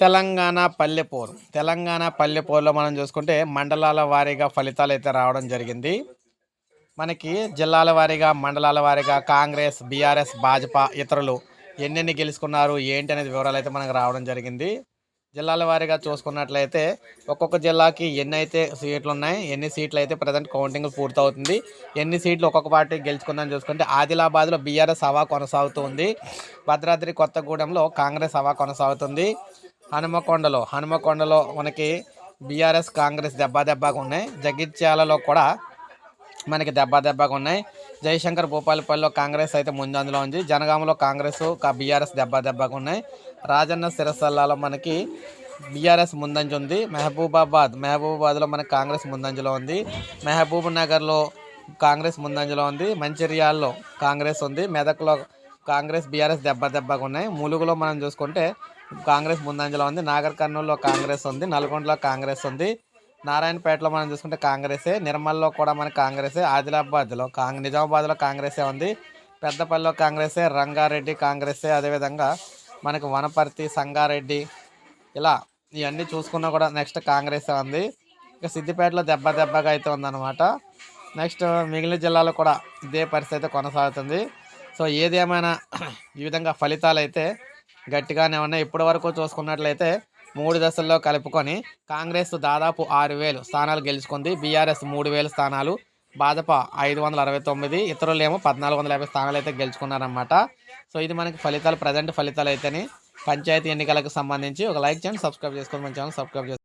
తెలంగాణ పల్లెపోరు. తెలంగాణ పల్లెపోరులో మనం చూసుకుంటే మండలాల వారీగా ఫలితాలు అయితే రావడం జరిగింది. మనకి జిల్లాల వారీగా మండలాల వారీగా కాంగ్రెస్ బీఆర్ఎస్ భాజపా ఇతరులు ఎన్నెన్ని గెలుచుకున్నారు ఏంటి అనేది వివరాలు అయితే మనకు రావడం జరిగింది. జిల్లాల వారీగా చూసుకున్నట్లయితే ఒక్కొక్క జిల్లాకి ఎన్ని అయితే సీట్లు ఉన్నాయి ఎన్ని సీట్లు అయితే ప్రజెంట్ కౌంటింగ్ పూర్తవుతుంది ఎన్ని సీట్లు ఒక్కొక్క పార్టీ గెలుచుకుందని చూసుకుంటే ఆదిలాబాద్లో బీఆర్ఎస్ హవా కొనసాగుతుంది భద్రాద్రి కొత్తగూడెంలో కాంగ్రెస్ హవా కొనసాగుతుంది. హనుమకొండలో హనుమకొండలో మనకి బీఆర్ఎస్ కాంగ్రెస్ దెబ్బ దెబ్బగా ఉన్నాయి. జగిత్యాలలో కూడా మనకి దెబ్బ దెబ్బగా ఉన్నాయి. జయశంకర్ భూపాలపల్లిలో కాంగ్రెస్ అయితే ముందంజలో ఉంది. జనగామలో కాంగ్రెస్ బీఆర్ఎస్ దెబ్బ దెబ్బగా ఉన్నాయి. రాజన్న సిరసల్లాలో మనకి బీఆర్ఎస్ ముందంజ ఉంది మహబూబాబాద్ మహబూబాబాద్లో మనకి కాంగ్రెస్ ముందంజలో ఉంది. మహబూబ్ నగర్లో కాంగ్రెస్ ముందంజలో ఉంది. మంచిర్యాల్లో కాంగ్రెస్ ఉంది. మెదక్లో కాంగ్రెస్ బీఆర్ఎస్ దెబ్బ దెబ్బగా ఉన్నాయి. ములుగులో మనం చూసుకుంటే కాంగ్రెస్ ముందంజలో ఉంది. నాగర్ కర్నూలులో కాంగ్రెస్ ఉంది. నల్గొండలో కాంగ్రెస్ ఉంది. నారాయణపేటలో మనం చూసుకుంటే కాంగ్రెసే. నిర్మల్లో కూడా మనకి కాంగ్రెసే. ఆదిలాబాద్లో కాంగ్ నిజామాబాద్లో కాంగ్రెసే ఉంది. పెద్దపల్లిలో కాంగ్రెసే. రంగారెడ్డి కాంగ్రెసే. అదేవిధంగా మనకి వనపర్తి సంగారెడ్డి ఇలా ఇవన్నీ చూసుకున్నా కూడా నెక్స్ట్ కాంగ్రెసే ఉంది. ఇక సిద్దిపేటలో దెబ్బ దెబ్బగా అయితే ఉందన్నమాట. నెక్స్ట్ మిగిలిన జిల్లాలో కూడా ఇదే పరిస్థితి అయితే కొనసాగుతుంది. సో ఏది ఏమైనా ఈ విధంగా ఫలితాలు అయితే గట్టిగానే ఉన్నాయి. ఇప్పటి వరకు చూసుకున్నట్లయితే మూడు దశల్లో కలుపుకొని కాంగ్రెస్ దాదాపు ఆరు వేలు స్థానాలు గెలుచుకుంది. బీఆర్ఎస్ మూడు వేల స్థానాలు. భాజపా ఐదు వందల అరవై తొమ్మిది. ఇతరులేమో పద్నాలుగు వందల యాభై స్థానాలు అయితే గెలుచుకున్నారన్నమాట. సో ఇది మనకి ఫలితాలు ప్రజెంట్ ఫలితాలు అయితేనే పంచాయతీ ఎన్నికలకు సంబంధించి ఒక లైక్ చేయండి సబ్స్క్రైబ్ చేసుకోండి మన ఛానల్ సబ్స్క్రైబ్ చేసుకోండి.